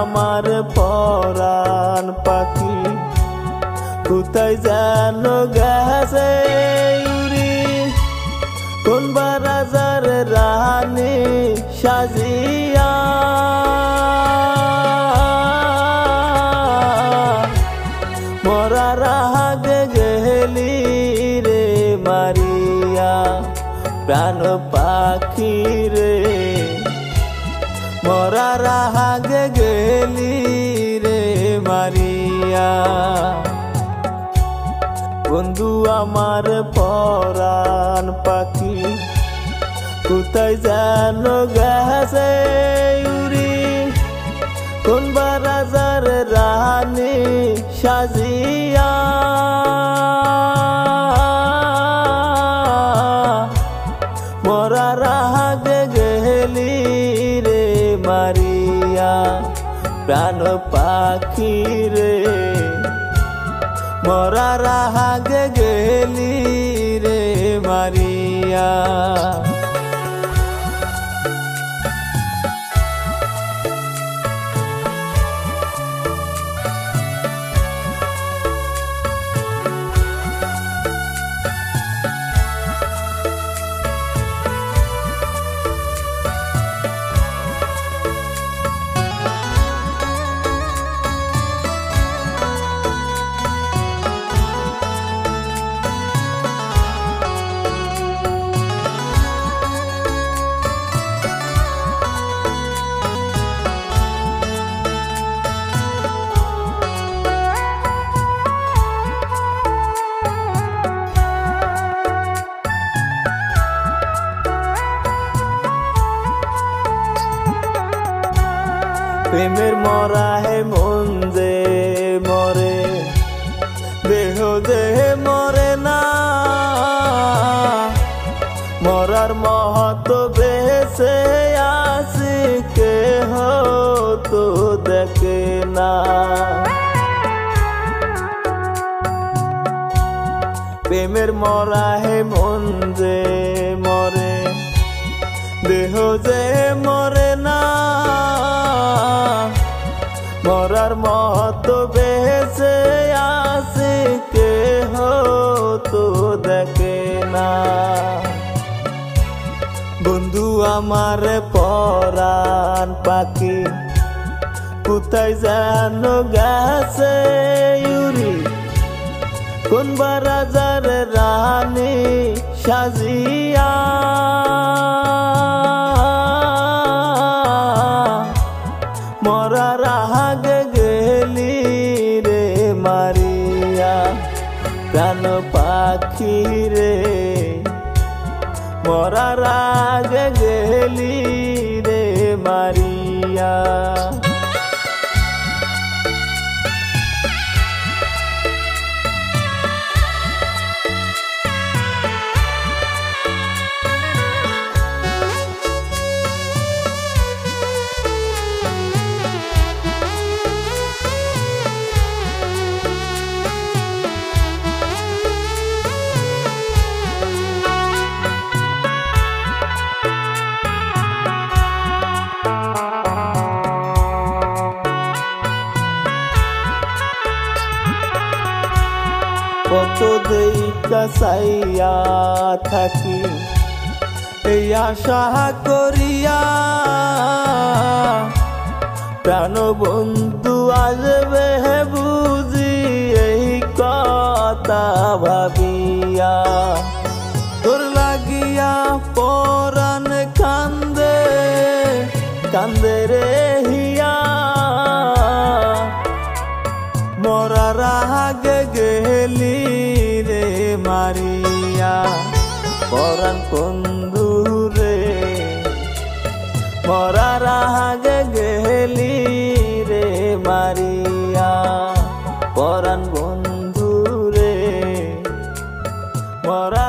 আমার পরাণ পাখি, কোথায় যেন গেছে উড়ি? কোন বারাজার রানী সাজিয়া? প্রাণ পাখি রে। মরার আগে আমার পরাণ পাখি। কোথায় যেন গেছে উড়ি। কোন বারাজার রানী সাজিয়া। মরার আগে গেলি রে মারিয়া। প্রাণ পাখি রে। মরার আগে গেলি রে মারিয়া। প্রেমের মরা হে মন যে মরে, দেহ যে মরে না। মরার মহত বেসে আসি কে তো দেখে না। প্রেমের মরা হে মন যে মরে, দেহ যে মরে না। মরার মত বেসে আসে কে তো দেখে না। বন্ধু আমার পরাণ পাখি, কোথায় যেন গেছে ইউরি? কোন বারাজার রানী সাজিয়া? পাখি রে মরার আগে গেলি রে মারিয়া। কত দেই কাসাইয়া থাকি। এই আশা করিয়া প্রাণ বন্ধু আসবে বুঝি এই কথা ভাবিয়া। পরাণ বন্ধু রে মরার আগে গেলি রে মারিয়া। পরাণ বন্ধুরে মরা